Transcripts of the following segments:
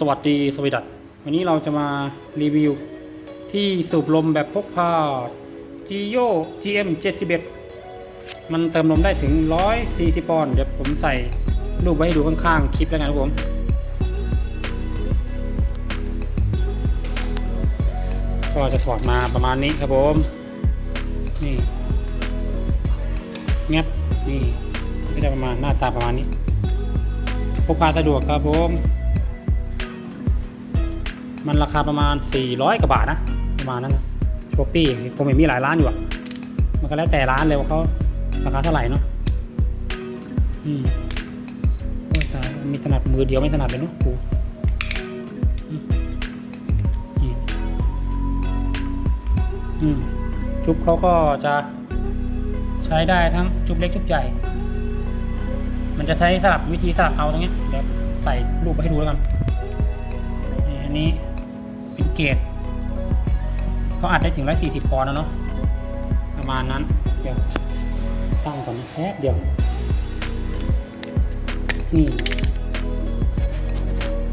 สวัสดีสวีดัตวันนี้เราจะมารีวิว ที่สูบลมแบบพกพา Gio GM 71มันเติมลมได้ถึง 140 ปอนด์เดี๋ยวผมใส่รูปไว้ให้ดูข้างๆ คลิปแล้วกันครับผม ก็จะถอดมาประมาณนี้ครับผม นี่งับนี่ก็จะประมาณหน้าตาประมาณนี้พกพาสะดวกครับผม มันราคาประมาณ 400กว่าบาทนะ ประมาณนั้นนะช้อปปี้ผมเห็นมีหลายร้านอยู่อะมันก็แล้วแต่ร้านเลยว่าเขาราคาเท่าไหร่เนาะอืมโอ้ยตายมีถนัดมือเดียวไม่ถนัดเลยเนาะกูอืมจุบเขาก็จะใช้ได้ทั้งจุบเล็กจุบใหญ่ มันจะใช้สลับวิธีสลับเอาตรงนี้เดี๋ยวใส่รูปไปให้ดูแล้วกัน อันนี้ เกจเขาอัดได้ถึง 140 ปอนด์แล้วเนาะประมาณนั้น เดี๋ยว ตั้งก่อนนะแป๊บเดียว นี่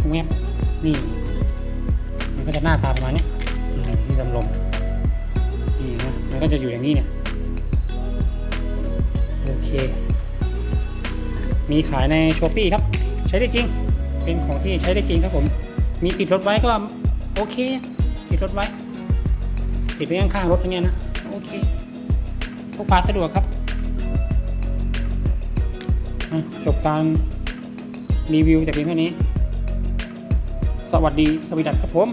แวบนี่ มันก็จะหน้าตาประมาณนี้นี่ดำลมนี่นะ มันก็จะอยู่อย่างนี้เนี่ย โอเค มีขายในช้อปปีครับ ใช้ได้จริง เป็นของที่ใช้ได้จริงครับผม มีติดรถไว้ก็ โอเค ติดรถไว้ ติดไปข้างๆรถอย่งเงี้นะ โอเคพกพาสะดวกครับ จบการรีวิวจากเพียงเท่นี้ สวัสดี สวัสดีครับผม